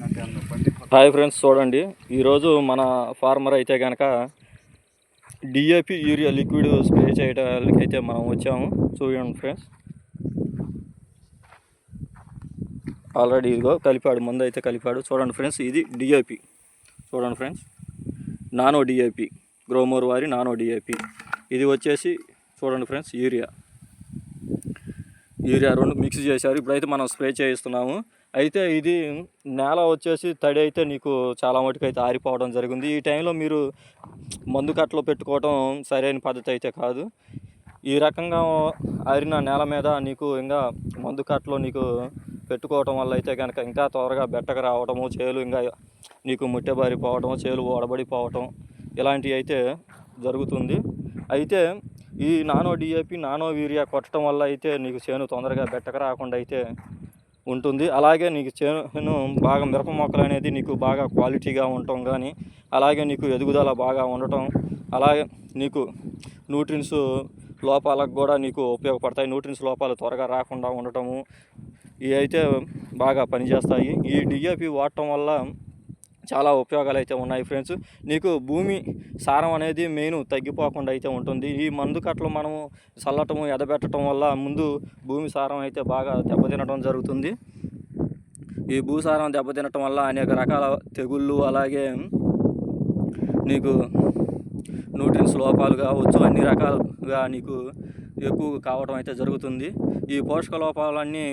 Hi friends చూడండి. ఈరోజు మన ఫార్మర్ అయితే కనుక డిఏపి యూరియా లిక్విడ్ స్ప్రే చేయడానికి అయితే మనం వచ్చాము. చూడండి ఫ్రెండ్స్. ఆల్రెడీ ఇదిగో కలిపాడు ముందు అయితే కలిపాడు. చూడండి ఫ్రెండ్స్ ఇది డిఏపి. చూడండి ఫ్రెండ్స్ నానో డిఏపి. గ్రోమోర్ వారి నానో డిఏపి. ఇది వచ్చేసి చూడండి ఫ్రెండ్స్ యూరియా. యూరియా రెండు మిక్స్ చేశారు. ఇప్పుడైతే మనం స్ప్రే చేయిస్తున్నాము. అయితే ఇది నేల వచ్చేసి తడి అయితే నీకు చాలా మటుకు అయితే ఆరిపోవడం జరిగింది. ఈ టైంలో మీరు మందు కట్టలో పెట్టుకోవడం సరైన పద్ధతి అయితే కాదు. ఈ రకంగా ఆరిన నేల మీద నీకు ఇంకా మందు కట్టలో నీకు పెట్టుకోవటం వల్ల అయితే కనుక ఇంకా త్వరగా బెట్టకు రావటము చేలు ఇంకా నీకు ముట్టెబారిపోవటం చేలు ఓడబడిపోవటం ఇలాంటివి అయితే జరుగుతుంది. అయితే ఈ నానో డిఏపి నానో యూరియా కొట్టడం వల్ల అయితే నీకు చేను తొందరగా బెట్టక రాకుండా అయితే ఉంటుంది. అలాగే నీకు చేను బాగా మిరప మొక్కలు అనేది నీకు బాగా క్వాలిటీగా ఉండటం కానీ అలాగే నీకు ఎదుగుదల బాగా ఉండటం అలాగే నీకు న్యూట్రిన్స్ లోపాలకు కూడా నీకు ఉపయోగపడతాయి. న్యూట్రిన్స్ లోపాలు త్వరగా రాకుండా ఉండటము ఇవి అయితే బాగా పనిచేస్తాయి. ఈ డిఏపి వాడటం వల్ల చాలా ఉపయోగాలు అయితే ఉన్నాయి ఫ్రెండ్స్. నీకు భూమి సారం అనేది మెయిన్ తగ్గిపోకుండా అయితే ఉంటుంది. ఈ మందు కట్టలు మనము చల్లటము ఎదబెట్టడం వల్ల ముందు భూమి సారం అయితే బాగా దెబ్బతినడం జరుగుతుంది. ఈ భూసారం దెబ్బతినటం వల్ల అనేక రకాల తెగుళ్ళు అలాగే నీకు న్యూట్రిన్స్ లోపాలు కావచ్చు అన్ని రకాలుగా నీకు ఎక్కువ కావడం అయితే జరుగుతుంది. ఈ పోషక లోపాలన్నీ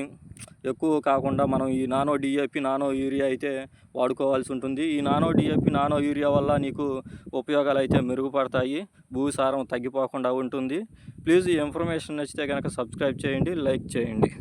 ఎక్కువ కాకుండా మనం ఈ నానో డిఏపి నానో యూరియా అయితే వాడుకోవాల్సి ఉంటుంది. ఈ నానో డిఏపి నానో యూరియా వల్ల నీకు ఉపయోగాలు అయితే మెరుగుపడతాయి. భూసారం తగ్గిపోకుండా ఉంటుంది. ప్లీజ్ ఈ ఇన్ఫర్మేషన్ నచ్చితే కనుక సబ్స్క్రైబ్ చేయండి లైక్ చేయండి.